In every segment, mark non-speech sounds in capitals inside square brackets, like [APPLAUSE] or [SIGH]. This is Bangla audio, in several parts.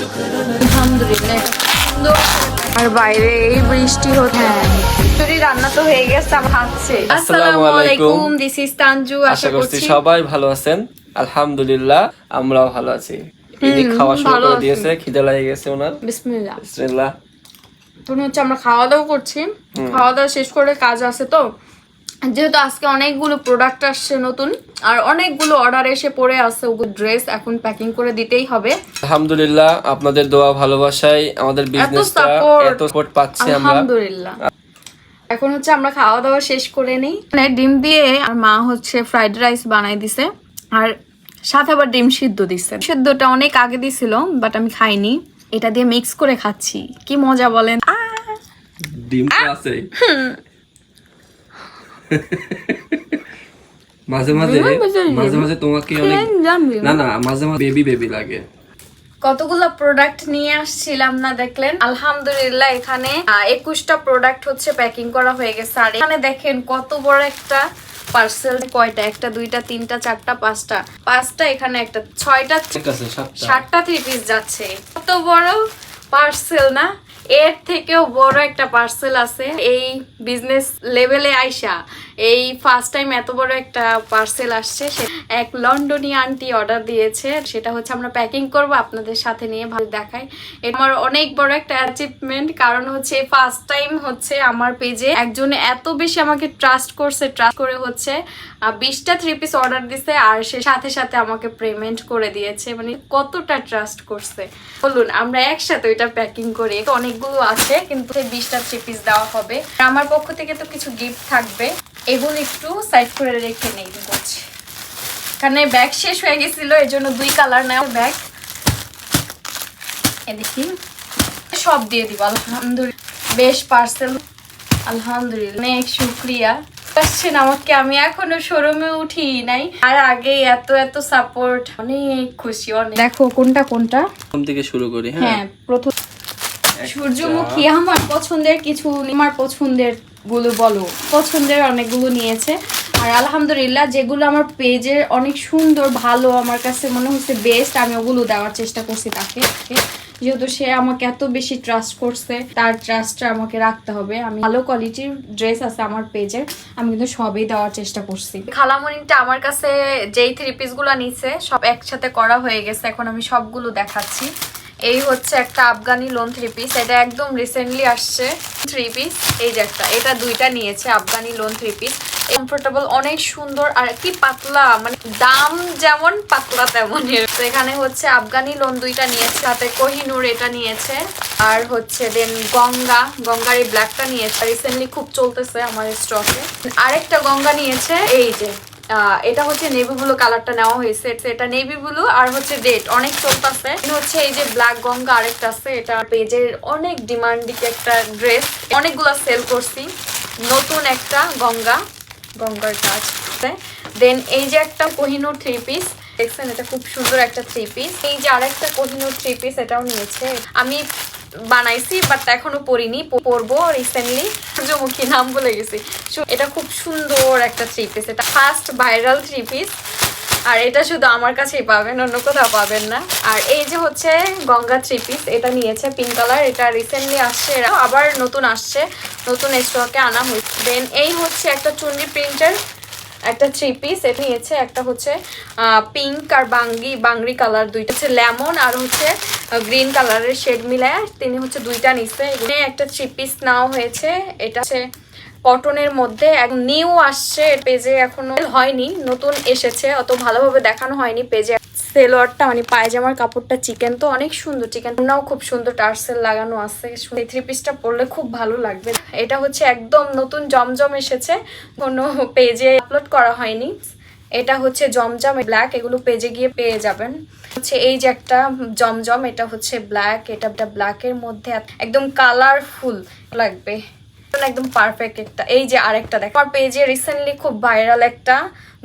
আলহামদুলিল্লাহ আর বাইরে এই বৃষ্টি হচ্ছে। খিচুড়ি রান্না তো হয়ে গেছে আমার খাচ্ছে আসসালামু আলাইকুম। দিস ইজ তানজু আশা করছি সবাই ভালো আছেন। আলহামদুলিল্লাহ আমরাও ভালো আছি। খাওয়া শুরু ভালো করে দিয়েছে খিদে লাগে গেছে ওনার। বিসমিল্লাহ। বিসমিল্লাহ। এখন হচ্ছে আমরা খাওয়া দাওয়া করছি। খাওয়া দাওয়া শেষ করে কাজ আছে তো। যেহেতু আজকে অনেকগুলো প্রোডাক্ট আসছে নতুন আর অনেকগুলো অর্ডার এসে পড়ে আছে ওগুলো ড্রেস এখন প্যাকিং করে দিতেই হবে। আলহামদুলিল্লাহ আপনাদের দোয়া ভালোবাসায় আমাদের বিজনেসটা এত সাপোর্ট পাচ্ছি আমরা। আলহামদুলিল্লাহ। এখন হচ্ছে আমরা খাওয়া দাওয়া শেষ করে নিই। মানে ডিম দিয়ে আর মা হচ্ছে ফ্রাইড রাইস বানাই দিছে আর সাথে আবার ডিম সিদ্ধ দিছে। সিদ্ধটা অনেক আগে দিছিল বাট আমি খাইনি। এটা দিয়ে মিক্স করে খাচ্ছি। কি মজা বলেন? ডিম তো আছে [LAUGHS] মাঝে মাঝে মাঝে মাঝে তোমাকে অনেক না না মাঝে মাঝে বেবি বেবি লাগে। কতগুলো প্রোডাক্ট নিয়ে আসছিলাম না দেখলেন? আলহামদুলিল্লাহ এখানে একুশটা প্রোডাক্ট হচ্ছে প্যাকিং করা হয়ে গেছে। আর এখানে দেখেন কত বড় একটা পার্সেল কয়টা? একটা দুইটা তিনটা চারটা পাঁচটা। পাঁচটা এখানে একটা ছয়টা সাতটা। ষাটটা থ্রি পিস যাচ্ছে। কত বড় পার্সেল না? এর থেকেও বড় একটা পার্সেল আছে। এই বিজনেস লেভেলে আইসা। এই ফার্স্ট টাইম এত বড় একটা পার্সেল আসছে এক লন্ডনি আন্টি অর্ডার দিয়েছে, সেটা হচ্ছে আমরা প্যাকিং করব আপনাদের সাথে নিয়ে ভালো দেখাই এটা আমার অনেক বড় একটা অ্যাচিভমেন্ট কারণ হচ্ছে ফার্স্ট টাইম হচ্ছে আমার পেজে একজন এত বেশি আমাকে ট্রাস্ট করছে ট্রাস্ট করে হচ্ছে বিশটা থ্রি পিস অর্ডার দিছে, আর সে সাথে সাথে আমাকে পেমেন্ট করে দিয়েছে মানে কতটা ট্রাস্ট করছে। বলুন, আমরা একসাথে ওইটা প্যাকিং করি, অনেকগুলো আছে, কিন্তু বিশটা থ্রি পিস দেওয়া হবে। আমার পক্ষ থেকে তো কিছু গিফট থাকবে। এগুলো একটু সাইড করে রেখে নেই করছি। এখানে ব্যাগ শেষ হয়ে গেছিল এই জন্য দুই কালার নেওয়া ব্যাগ এ দেখি। সব দিয়ে দিব আলহামদুলিল্লাহ। বেশ পার্সেল আলহামদুলিল্লাহ অনেক শুক্রিয়া। আসছেন আমাকে আমি এখনও শোরুমে উঠি নাই। আর আগে এত এত সাপোর্ট অনেক খুশি অনেক। দেখো কোনটা কোনটা? প্রথম থেকে শুরু করি হ্যাঁ। হ্যাঁ প্রথম সূর্যমুখী আমার পছন্দের কিছু আমার পছন্দের। গুলো বলো, পছন্দের অনেকগুলো নিয়েছে। আর আলহামদুলিল্লাহ যেগুলো আমার পেজের অনেক সুন্দর, ভালো, আমার কাছে মনে হচ্ছে বেস্ট আমি ওগুলো দেওয়ার চেষ্টা করছি তাকে। যেহেতু সে আমাকে এত বেশি ট্রাস্ট করছে, তার ট্রাস্টটা আমাকে রাখতে হবে। আমি ভালো কোয়ালিটির ড্রেস আছে আমার পেজে আমি কিন্তু সবই দেওয়ার চেষ্টা করছি। খালামণিটা আমার কাছে যেই থ্রি পিসগুলো নিছে, সব একসাথে করা হয়ে গেছে, এখন আমি সবগুলো দেখাচ্ছি। এই হচ্ছে একটা আফগানি লোন থ্রি পিস এটা একদম রিসেন্টলি আসছে। থ্রি পিস এই যে একটা, এটা দুইটা নিয়েছে Afghani lawn three piece comfortable অনেক সুন্দর আর কি পাতলা মানে দাম যেমন, পাতলা তেমন। এখানে হচ্ছে আফগানি লোন দুইটা নিয়েছে সাথে কোহিনুর এটা নিয়েছে, আর হচ্ছে দেন গঙ্গা, গঙ্গার এই ব্ল্যাকটা নিয়েছে। রিসেন্টলি খুব চলতেছে আমার স্টকে আরেকটা গঙ্গা নিয়েছে, এই যে এটা হচ্ছে নেভি ব্লু কালারটা নেওয়া হয়েছে। এটা নেভি ব্লু আর হচ্ছে রেড অনেক চলতেছে হচ্ছে এই যে ব্ল্যাক গঙ্গা আরেকটা আছে, এটা পেজের অনেক ডিমান্ডিং একটা ড্রেস অনেকগুলো সেল করছি, নতুন একটা গঙ্গা, গঙ্গার কাজ দেন এই যে একটা কোহিনুর থ্রি পিস দেখছেন এটা খুব সুন্দর একটা থ্রি পিস এই যে আরেকটা কোহিনুর থ্রি পিস এটাও নিয়েছে। আমি বানাইছি বাট এখনও পরিনি, পরবো রিসেন্টলি সূর্যমুখী নাম বলে গেছি। এটা খুব সুন্দর একটা থ্রি পিস এটা ফার্স্ট ভাইরাল থ্রি পিস আর এটা শুধু আমার কাছেই পাবেন, অন্য কোথাও পাবেন না। আর এই যে হচ্ছে গঙ্গা থ্রি পিস এটা নিয়েছে পিঙ্ক কালার এটা রিসেন্টলি আসছে আবার নতুন আসছে, নতুন স্টকে আনা হয়েছে। দেন এই হচ্ছে একটা চুন্ডি প্রিন্টের একটা থ্রি পিস এটা নিয়েছে একটা হচ্ছে পিঙ্ক আর বাঙ্গি বাংরি কালার দুইটা। হচ্ছে লেমন আর হচ্ছে গ্রিন কালারের শেড মিলায় তিনি হচ্ছে দুইটা নিচ্ছে এখানে একটা থ্রি পিস নাও হয়েছে। এটা হচ্ছে কটনের মধ্যে। নিউ আসছে পেজে এখনও হয়নি, নতুন এসেছে, অত ভালোভাবে দেখানো হয়নি পেজে সেলোয়ারটা মানে পায়জামার কাপড়টা চিকেন তো অনেক সুন্দর চিকেন চিকেনটাও খুব সুন্দর টার্সেল লাগানো আছে। এই থ্রি পিসটা পরলে খুব ভালো লাগবে। এটা হচ্ছে একদম নতুন জমজম এসেছে, কোনো পেজে আপলোড করা হয়নি। এটা হচ্ছে জমজম ব্ল্যাক এগুলো পেজে গিয়ে পেয়ে যাবেন। হচ্ছে এই যে একটা জমজম, এটা হচ্ছে ব্ল্যাক এটা ব্ল্যাকের মধ্যে, একদম কালারফুল লাগবে। একদম পারফেক্ট একটা। এই যে আরেকটা দেখ। পেজে রিসেন্টলি খুব ভাইরাল একটা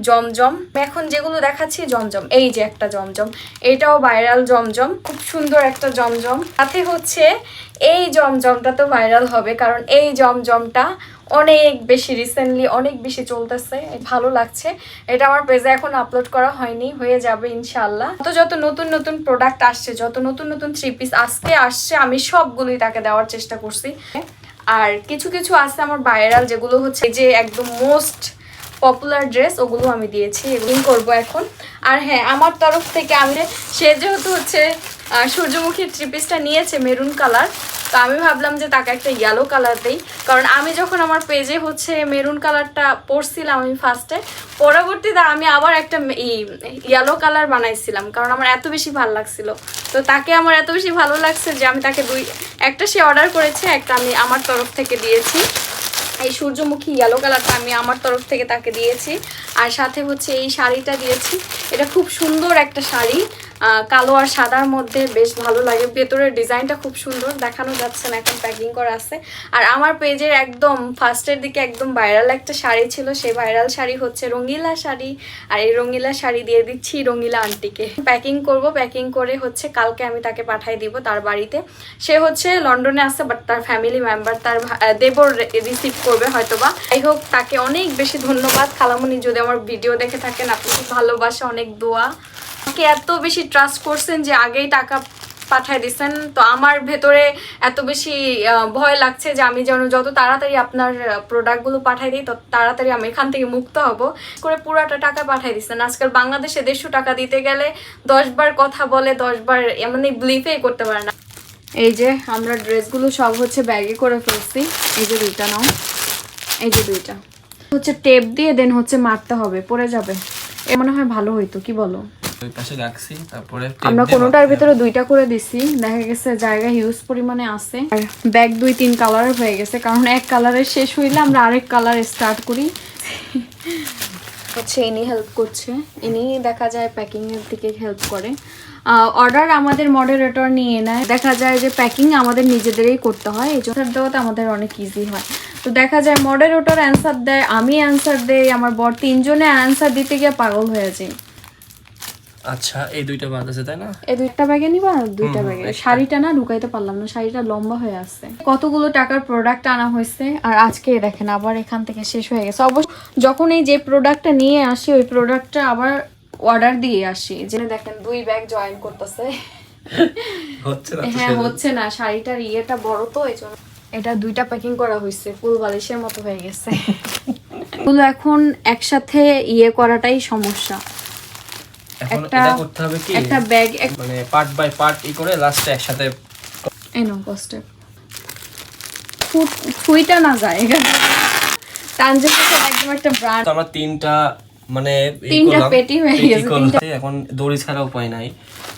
জমজম। এখন যেগুলো দেখাচ্ছি, জমজম। এই যে একটা জমজম। এটাও ভাইরাল জমজম। খুব সুন্দর একটা জমজম। সাথে হচ্ছে এই জমজমটা তো ভাইরাল হবে কারণ এই জমজমটা অনেক বেশি রিসেন্টলি অনেক বেশি চলতেছে। ভালো লাগছে। এটা আমার পেজে এখন আপলোড করা হয়নি। হয়ে যাবে ইনশাল্লাহ তো যত নতুন নতুন প্রোডাক্ট আসছে, যত নতুন নতুন থ্রি পিস আজকে আসছে, আমি সবগুলোই তাকে দেওয়ার চেষ্টা করছি। আর কিছু কিছু আছে আমার ভাইরাল যেগুলো হচ্ছে যে একদম মোস্ট পপুলার ড্রেস ওগুলো আমি দিয়েছি এগুলো করব এখন। আর হ্যাঁ আমার তরফ থেকে আমি, সে যেহেতু হচ্ছে সূর্যমুখীর থ্রি পিসটা নিয়েছে মেরুন কালার তো আমি ভাবলাম যে তাকে একটা ইয়েলো কালার দেই। কারণ আমি যখন আমার পেজে হচ্ছে মেরুন কালারটা পরছিলাম আমি ফার্স্টে পরবর্তীতে আমি আবার একটা ইয়েলো কালার বানাইছিলাম, কারণ আমার এত বেশি ভালো লাগছিল। তো তাকে আমার এত বেশি ভালো লাগছে যে আমি তাকে দুই একটা সে অর্ডার করেছে, একটা আমি আমার তরফ থেকে দিয়েছি। এই সূর্যমুখী ইয়েলো কালারটা আমি আমার তরফ থেকে তাকে দিয়েছি। আর সাথে হচ্ছে এই শাড়িটা দিয়েছি। এটা খুব সুন্দর একটা শাড়ি। কালো আর সাদার মধ্যে বেশ ভালো লাগে। ভেতরের ডিজাইনটা খুব সুন্দর, দেখানো যাচ্ছে না, এখন প্যাকিং করা আছে। আর আমার পেজের একদম ফার্স্টের দিকে একদম ভাইরাল একটা শাড়ি ছিল, সেই ভাইরাল শাড়ি হচ্ছে রঙিলা শাড়ি। আর এই রঙিলা শাড়ি দিয়ে দিচ্ছি রঙিলা আন্টিকে। প্যাকিং করব প্যাকিং করে হচ্ছে কালকে আমি তাকে পাঠাই দিব তার বাড়িতে। সে হচ্ছে লন্ডনে আছে বাট তার ফ্যামিলি মেম্বার তার দেবর রিসিভ করবে হয়তোবা। যাই হোক, তাকে অনেক বেশি ধন্যবাদ। খালামুনি, যদি আমার ভিডিও দেখে থাকেন, আপনি খুব ভালোবাসা, অনেক দোয়া। আমাকে এত বেশি ট্রাস্ট করছেন যে আগেই টাকা পাঠায় দিচ্ছেন তো আমার ভেতরে এত বেশি ভয় লাগছে যে আমি যেন যত তাড়াতাড়ি আপনার প্রোডাক্টগুলো পাঠাই দিই, তত তাড়াতাড়ি আমি এখান থেকে মুক্ত হব। করে পুরাটা টাকা পাঠাই দিচ্ছেন আজকাল বাংলাদেশে দেড়শো টাকা দিতে গেলে দশবার কথা বলে দশবার এমনি ব্লিফেই করতে পারে না। এই যে আমরা ড্রেসগুলো সব হচ্ছে ব্যাগে করে ফেলছি। এই যে দুইটা নাও। এই যে দুইটা। হচ্ছে টেপ দিয়ে দেন হচ্ছে মারতে হবে। পড়ে যাবে। এ মনে হয় ভালো হইতো, কি বলো? ওই পাশে রাখছি তারপরে আমরা কোনোটার ভিতরে দুইটা করে দিছি। দেখা গেছে জায়গা হিউজ পরিমাণে আছে। আর ব্যাগ দুই তিন কালারের হয়ে গেছে কারণ এক কালারের শেষ হইলে আমরা আরেক কালার স্টার্ট করি। হচ্ছে ইনি হেল্প করছে। ইনি দেখা যায় প্যাকিং এর দিকে হেল্প করে। অর্ডার আমাদের মডারেটর নিয়ে নেয়। দেখা যায় যে প্যাকিং আমাদের নিজেদেরই করতে হয় এই জন্য দেওয়াতে আমাদের অনেক ইজি হয়। তো দেখা যায় মডারেটর অ্যান্সার দেয় আমি অ্যান্সার দেই আমার বর তিনজনে অ্যান্সার দিতে গিয়ে পাগল হয়ে যায়। আচ্ছা এই দুইটা বাদ আছে তাই না? এই দুইটা ব্যাগে নিবা? আর দুইটা ব্যাগে। শাড়িটা না ঢুকাইতে পারলাম না শাড়িটা লম্বা হয়ে আছে। কতগুলো টাকার প্রোডাক্ট আনা হয়েছে? আর আজকে দেখেন আবার এখান থেকে শেষ হয়ে গেছে। অবশ্য যখন এই যে প্রোডাক্টটা নিয়ে আসি ওই প্রোডাক্টটা আবার অর্ডার দিয়ে আসি। যে দেখেন দুই ব্যাগ জয়েন করতেছে। হ্যাঁ হচ্ছে না। শাড়িটার ইয়েটা বড় তো এই জন্য এটা দুইটা প্যাকিং করা হয়েছে। ফুল বালিশের মতো হয়ে গেছে। [LAUGHS] এখন একসাথে ইয়ে করাটাই সমস্যা। একটা- করতে হবে কি? একটা ব্যাগ মানে পার্ট বাই পার্ট ই করে লাস্টে একসাথে এনো ছুইটা না যায়। একদম একটা ব্র্যান্ড আমরা তিনটা মানে তিনটা পেটি হয়ে গেছে, এখন দড়ি ছাড়া উপায় নাই।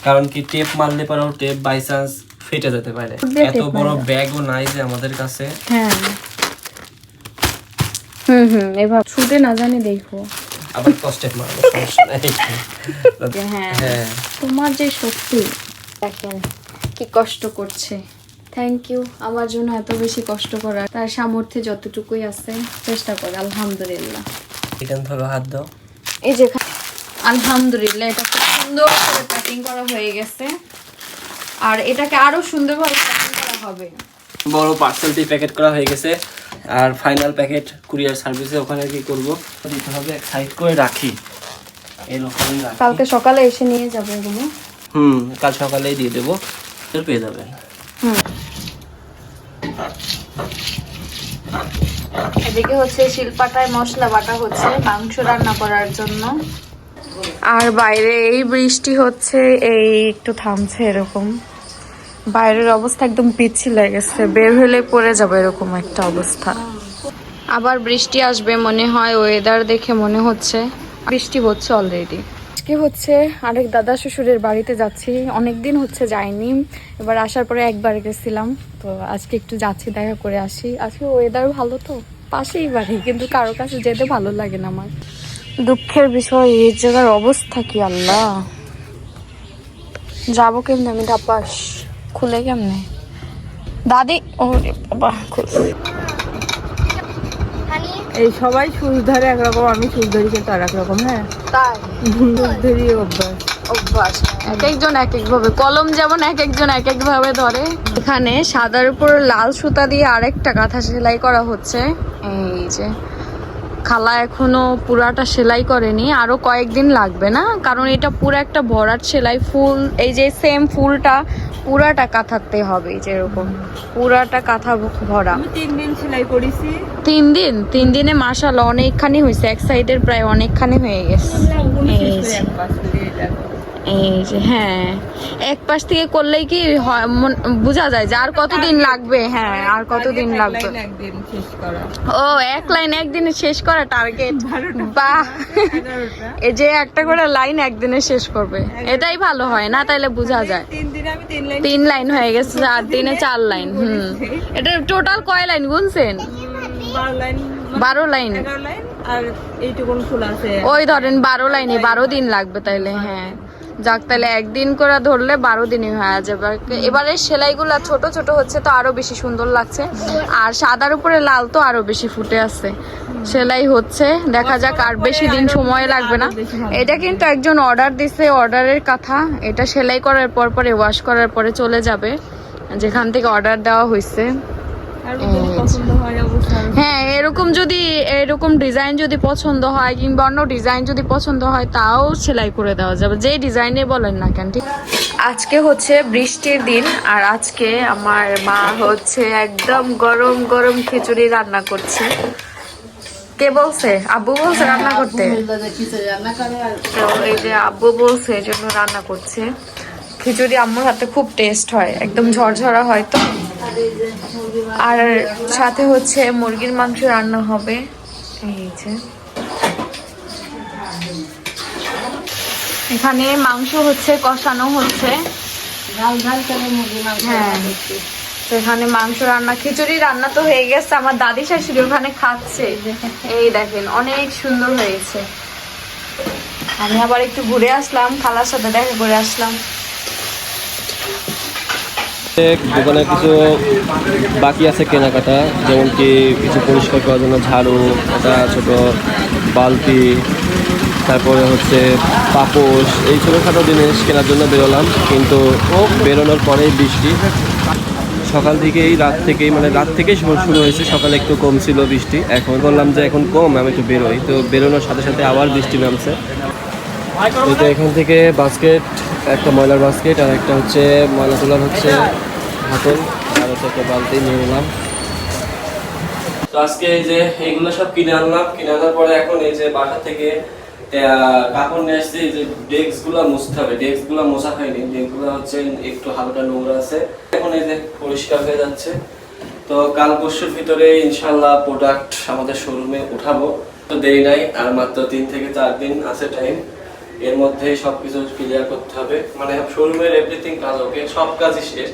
কারণ কি টেপ মারলে পারেও টেপ বাই চান্স ফেটে যেতে পারে। এত বড়। ব্যাগও নাই যে আমাদের কাছে। হ্যাঁ। হুম হুম এবার ছুটে না জানি দেখো আবার কষ্টে মারবো হ্যাঁ হ্যাঁ। তোমার যে সত্যি দেখেন কি কষ্ট করছে। থ্যাংক ইউ আমার জন্য এত বেশি কষ্ট করা তার সামর্থ্যে যতটুকুই আছে চেষ্টা করে আলহামদুলিল্লাহ। এখান ধরো হাত দাও। এই যে আলহামদুলিল্লাহ এটা খুব সুন্দর করে প্যাকিং করা হয়ে গেছে। আর এটাকে আরও সুন্দরভাবে প্যাকিং করা হবে। বড় পার্সেলটি প্যাকেট করা হয়ে গেছে। আর ফাইনাল প্যাকেট কুরিয়ার সার্ভিসে ওখানে কি করব? দিতে হবে এক সাইড করে রাখি। এরকমই রাখি। কালকে সকালে এসে নিয়ে যাবে এগুলো? হুম কাল সকালেই দিয়ে দেবো তো পেয়ে যাবেন হুম। এদিকে হচ্ছে শিলপাটায় মশলা বাটা হচ্ছে মাংস রান্না করার জন্য। আর বাইরে এই বৃষ্টি হচ্ছে এই একটু থামছে এরকম। বাইরের অবস্থা একদম পিচ্ছিল হয়ে গেছে। বের হলে পড়ে যাবে এরকম একটা অবস্থা। আবার বৃষ্টি আসবে মনে হয় ওয়েদার দেখে মনে হচ্ছে। বৃষ্টি হচ্ছে অলরেডি আজকে হচ্ছে আরেক দাদা শ্বশুরের বাড়িতে যাচ্ছি। অনেক দিন হচ্ছে যাইনি এবার আসার পরে একবার গেছিলাম। তো আজকে একটু যাচ্ছি দেখা করে আসি। আজকে ওয়েদার ভালো তো পাশেই বাড়ি কিন্তু কারও কাছে যেতে ভালো লাগে না আমার। দুঃখের বিষয় এই জায়গার অবস্থা কি আল্লাহ? যাব কেমনে আমি ডাপাস খুলে কেমনে? দাদি ও বাবা খুলে এই সবাই সুচ ধরে একরকম আমি সুচ ধরি কিন্তু আর একরকম হ্যাঁ? তাই? ধরি অভ্যাস। অভ্যাস। এক একজন এক এক ভাবে কলম যেমন এক একজন এক এক ভাবে ধরে। এখানে সাদার উপর লাল সুতা দিয়ে আরেকটা কাঁথা সেলাই করা হচ্ছে। এই যে খালা এখনও পুরাটা সেলাই করেনি আরও কয়েকদিন লাগবে না? কারণ এটা পুরো একটা ভরাট সেলাই ফুল এই যে সেম ফুলটা পুরাটা কাঁথাতে হবে যেরকম পুরাটা কাঁথা ভরা। তিন দিন সেলাই করেছি। তিন দিন? তিন দিনে মাসাল অনেকখানি হয়েছে এক সাইডের প্রায় অনেকখানি হয়ে গেছে। এই যে। হ্যাঁ। এক পাশ থেকে করলেই কি বোঝা যায় যে আর কতদিন লাগবে হ্যাঁ আর কতদিন লাগবে। ও এক লাইন একদিনে শেষ করা টার্গেট এগারোটা। এই যে একটা করে লাইন একদিনে শেষ করবে। এটাই ভালো হয় না তাইলে বোঝা যায়। তিন লাইন হয়ে গেছে চার দিনে চার লাইন হুম। এটা টোটাল কয় লাইন গুনছেন? বারো লাইন। আর এইটুকুন খোলা আছে। ওই ধরেন বারো লাইনে বারো দিন লাগবে তাইলে হ্যাঁ। যাক তাহলে একদিন করে ধরলে বারো দিনই হয়ে যাবে। এবারে সেলাইগুলা ছোট ছোট হচ্ছে তো আরও বেশি সুন্দর লাগছে। আর সাদার উপরে লাল তো আরও বেশি ফুটে আছে। সেলাই হচ্ছে দেখা যাক আর বেশি দিন সময় লাগবে না। এটা কিন্তু একজন অর্ডার দিছে অর্ডারের কথা। এটা সেলাই করার পর পরে ওয়াশ করার পরে চলে যাবে যেখান থেকে অর্ডার দেওয়া হয়েছে আর পছন্দ হয় হ্যাঁ এরকম যদি, এরকম ডিজাইন যদি পছন্দ হয় কিংবা অন্য ডিজাইন যদি পছন্দ হয়, তাও সেলাই করে দেওয়া যাবে। যে ডিজাইনে বলেন না কেন, ঠিক? আজকে হচ্ছে বৃষ্টির দিন আর আজকে আমার মা হচ্ছে একদম গরম গরম খিচুড়ি রান্না করছে। কে বলছে? আব্বু বলছে রান্না করতে। তো এই যে আব্বু বলছে এই জন্য রান্না করছে। খিচুড়ি আম্মুর হাতে খুব টেস্ট হয়, একদম ঝরঝরা হয় তো। আর সাথে হচ্ছে মুরগির মাংস রান্না হবে, এই যে। এখানে মাংস হচ্ছে কষানো হচ্ছে। হ্যাঁ এখানে মাংস রান্না, খিচুড়ি রান্না তো হয়ে গেছে, আমার দাদি শাশুড়ি ওখানে খাচ্ছে। এই দেখেন, অনেক সুন্দর হয়েছে। আমি আবার একটু ঘুরে আসলাম, খালার সাথে দেখা করে আসলাম। দোকানে কিছু বাকি আছে কেনাকাটা, যেমন কি কিছু পরিষ্কার করার জন্য ঝাড়ু, একটা ছোট বালতি, তারপরে হচ্ছে পাপোশ, এই ছোটোখাটো জিনিস কেনার জন্য বেরোলাম, কিন্তু বেরোনোর পরেই বৃষ্টি। সকাল থেকেই, রাত থেকেই মানে রাত থেকেই শুরু হয়েছে, সকালে একটু কম ছিল বৃষ্টি। এখন বললাম যে এখন কম, আমি একটু বেরোই। তো বেরোনোর সাথে সাথে আবার বৃষ্টি নামছে। এই তো এখান থেকে বাস্কেট একটা ময়লার বাস্কেট আর একটা হচ্ছে ময়লা তোলার হচ্ছে হাতল আর হচ্ছে একটা বালতি নিয়ে নিলাম। তো আজকে এই যে এইগুলো সব কিনে আনলাম। কিনে আনার পরে এখন এই যে বাসা থেকে কাপড় নিয়ে আসছি। যে ডেস্কগুলা মুছতে হবে। ডেস্কগুলা মোছা হয়নি। ডেস্কগুলা হচ্ছে একটু হালকা নোংরা আছে। এখন এই যে পরিষ্কার হয়ে যাচ্ছে। তো কাল পরশুর ভিতরে ইনশাল্লাহ প্রোডাক্ট আমাদের শোরুমে উঠাবো। তো দেরি নাই আর মাত্র তিন থেকে চার দিন আছে টাইম এর মধ্যে সবকিছু ক্লিয়ার করতে হবে। মানে শোরুমের এভরিথিং কাজ ওকে সব কাজই শেষ।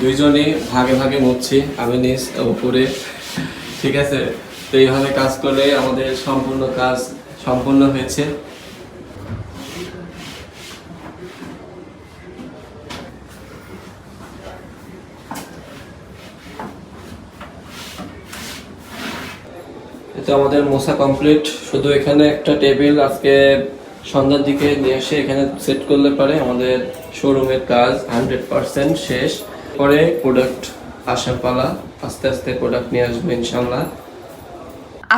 দুইজনই ভাগে ভাগে মুছছি আমি নিচ উপরে। ঠিক আছে? তো এইভাবে কাজ করলে আমাদের সম্পূর্ণ কাজ সম্পূর্ণ হয়েছে। তো আমাদের মোছা কমপ্লিট শুধু এখানে একটা টেবিল আজকে সন্ধ্যার দিকে নিয়ে এসে এখানে সেট করলে পারে আমাদের শোরুমের কাজ হান্ড্রেড পার্সেন্ট শেষ। পরে প্রোডাক্ট আসার পালা, আস্তে আস্তে প্রোডাক্ট নিয়ে আসব ইনশাল্লাহ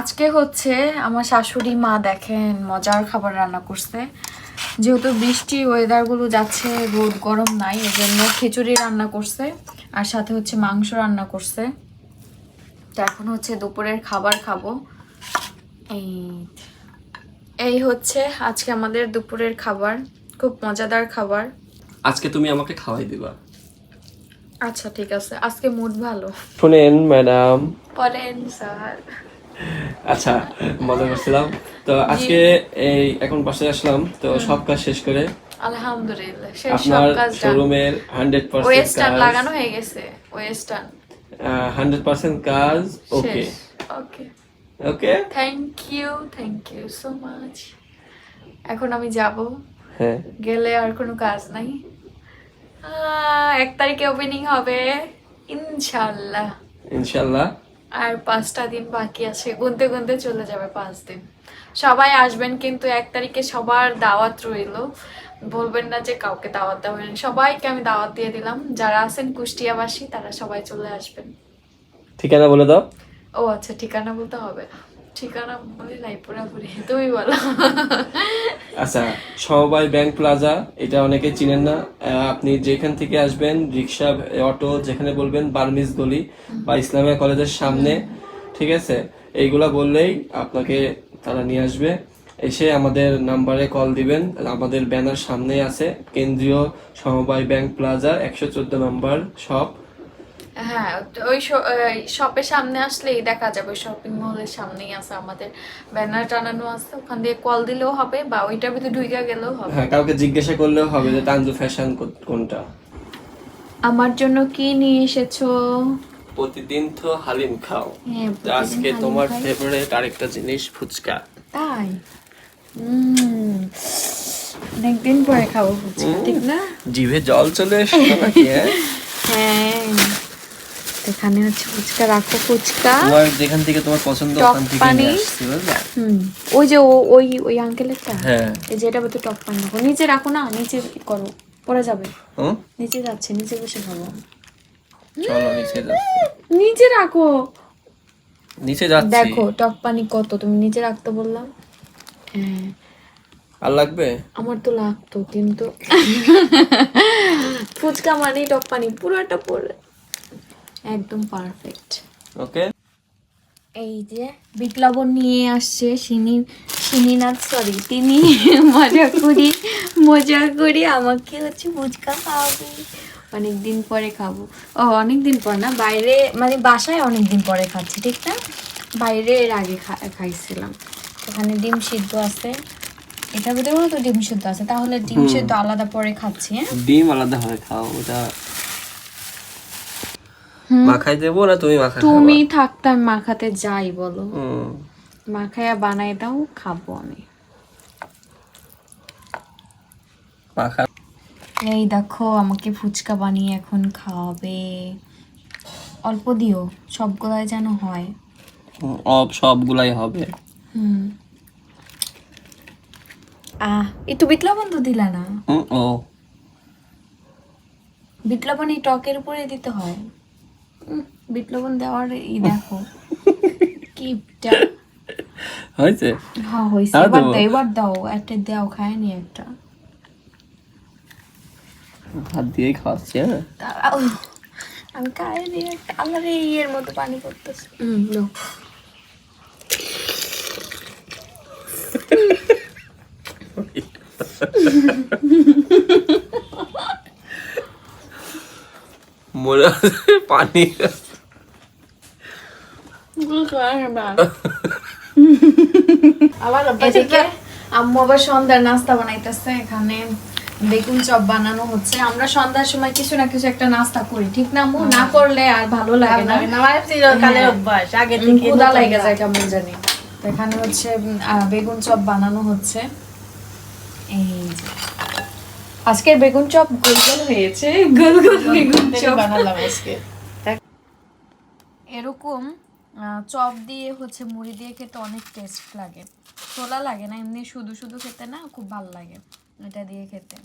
আজকে হচ্ছে আমার শাশুড়ি মা দেখেন মজার খাবার রান্না করছে। যেহেতু বৃষ্টি ওয়েদারগুলো যাচ্ছে, রোদ গরম নাই এই জন্য খিচুড়ি রান্না করছে আর সাথে হচ্ছে মাংস রান্না করছে। তো এখন হচ্ছে দুপুরের খাবার খাব। এই এই হচ্ছে আজকে আমাদের দুপুরের খাবার খুব মজাদার খাবার। আজকে তুমি আমাকে খাওয়াই দিবা। আচ্ছা ঠিক আছে। আজকে মুড ভালো। শুনেন ম্যাডাম। পরেন স্যার। আচ্ছা মজা করছিলাম। তো আজকে এই এখন বাসায় আসলাম। তো সব কাজ শেষ করে আলহামদুলিল্লাহ শেষ সব কাজ শোরুমের ওয়েস্টার্ন লাগানো হয়ে গেছে ওয়েস্টার্ন হান্ড্রেড পার্সেন্ট কাজ okay okay okay thank you thank you so much এখন আমি যাব। হ্যাঁ। গেলে আর কোনো কাজ নাই। এক তারিখে ওপেনিং হবে। ইনশাল্লাহ ইনশাল্লাহ আর পাঁচটা দিন বাকি আছে। গুনতে গুনতে চলে যাবে পাঁচ দিন। সবাই আসবেন কিন্তু এক তারিখে সবার দাওয়াত রইল। বলবেন না যে কাউকে দাওয়াত দেওয়া সবাইকে আমি দাওয়াত দিয়ে দিলাম। যারা আছেন কুষ্টিয়াবাসী তারা সবাই চলে আসবেন। ঠিকানা বলে দাও। ও আচ্ছা ঠিকানা বলতে হবে? ঠিকানা বলে নাই পুরাপুরি তুমি বলো। আচ্ছা সমবায় ব্যাংক প্লাজা, এটা অনেকে চিনেন না। আপনি যেখান থেকে আসবেন, রিক্সা, অটো, যেখানে বলবেন, বার্মিজ গলি বা ইসলামিয়া কলেজের সামনে, ঠিক আছে? এইগুলা বললেই আপনাকে তারা নিয়ে আসবে। এসে আমাদের নাম্বারে কল দিবেন। আমাদের ব্যানার সামনেই আছে, কেন্দ্রীয় সমবায় ব্যাংক প্লাজা, একশো চোদ্দ নম্বর শপ। হ্যাঁ ওই শপের সামনে আসলেই দেখা যাবে শপিং মলের সামনেই আছে আমাদের। ব্যানার টানানো আছে ওখান দিয়ে কল দিলেও হবে বা ওইটার ভিতরে ঢুকে গেলেও হবে। হ্যাঁ কাউকে জিজ্ঞাসা করলেও হবে যে তানজু ফ্যাশন কোনটা? আমার জন্য কি নিয়ে এসেছ? প্রতিদিন তো হালিম খাও। হ্যাঁ, আজকে তোমার ফেভারিট আরেকটা জিনিস ফুচকা। তাই? অনেকদিন পরে খাব ফুচকা ঠিক না? জিভে জল চলে এসেছে নাকি হ্যাঁ? এখানে হচ্ছে ফুচকা রাখো ফুচকা। তোমার যেখান থেকে তোমার পছন্দ ওখান থেকে। নিয়ে আসছি বুঝলা হুম। ওই যে ওই ওই আঙ্কেলেরটা হ্যাঁ। এই যে এটা তো টক পানি রাখো। নিচে রাখো না নিচে করো। পরে যাবে। হুম? নিচে যাচ্ছে নিচে বসে খাব। চলো নিচে যাচ্ছি। নিচে রাখো। নিচে যাচ্ছি। দেখো টক পানি কত। তুমি নিচে রাখতে বললাম। হ্যাঁ। আর লাগবে? আমার তো লাগতো কিন্তু। ফুচকা মানেই টক পানি। পুরোটা পড়ে একদম পারফেক্ট ওকে এই যে বিট লবণ নিয়ে আসছে সিনি সিনিনাথ সরি তিনি মজা করি মজা করি আমাকে হচ্ছে ফুচকা খাওয়াবে। অনেক দিন পরে খাব। ও অনেক দিন পর না বাইরে মানে বাসায় অনেক দিন পরে খাচ্ছি ঠিক না? বাইরে এর আগে খাইছিলাম। এখানে ডিম সিদ্ধ আছে। এটার ভিতরেও তো ডিম সিদ্ধ আছে তাহলে ডিম সিদ্ধ আলাদা পরে খাচ্ছি হ্যাঁ? ডিম আলাদা হয় খাও ওটা মাখাই দেবো না তুমি মাখা তুমি থাকতে আমি মাখাতে যাই বলো। মাখায়া বানাই দাও খাব আমি। মাখা। এই দেখো আমাকে ফুচকা বানিয়ে এখন খাওয়াবে। অল্প দিও সবগুলাই যেন হয়। অব সবগুলাই হবে। হুম। আহ তো বিট লবণ তো দিলা না? ও। বিট লবণ এই টকের উপরে দিতে হয়। লবণ দেওয়ার ই দেখো। [LAUGHS] কিপটা হয়েছে? হ্যাঁ হয়েছে। এবার দাও এবার দাও একটা দাও খায় নি একটা। হাত দিয়েই খাওয়াচ্ছি হ্যাঁ। দাঁড়াও আমি খাই একটা। আমার এই ইয়ের মতো পানি করতেছে হুম। [LAUGHS] মনে হচ্ছে [LAUGHS] পানি এদিকে [LAUGHS] আম্মু আবার সন্ধ্যার নাস্তা বানাইতেছে এখানে বেগুন চপ বানানো হচ্ছে। আমরা সন্ধ্যার সময় কিছু না কিছু একটা নাস্তা করি ঠিক না আম্মু? না করলে আর ভালো লাগে না। আমার চিরকালের হ্যাঁ। অভ্যাস আগে থেকে ক্ষুধা নতুন যায় কেমন জানি। এখানে হচ্ছে আহ, বেগুন চপ বানানো হচ্ছে। এই যে। আজকের বেগুন চপ গোল গোল হয়েছে। গোল গোল বেগুন চপ। বানালাম আজকে। এরকম চপ দিয়ে হচ্ছে মুড়ি দিয়ে খেতে অনেক টেস্ট লাগে। ছোলা লাগে না এমনি শুধু শুধু খেতে না খুব ভালো লাগে এটা দিয়ে খেতে।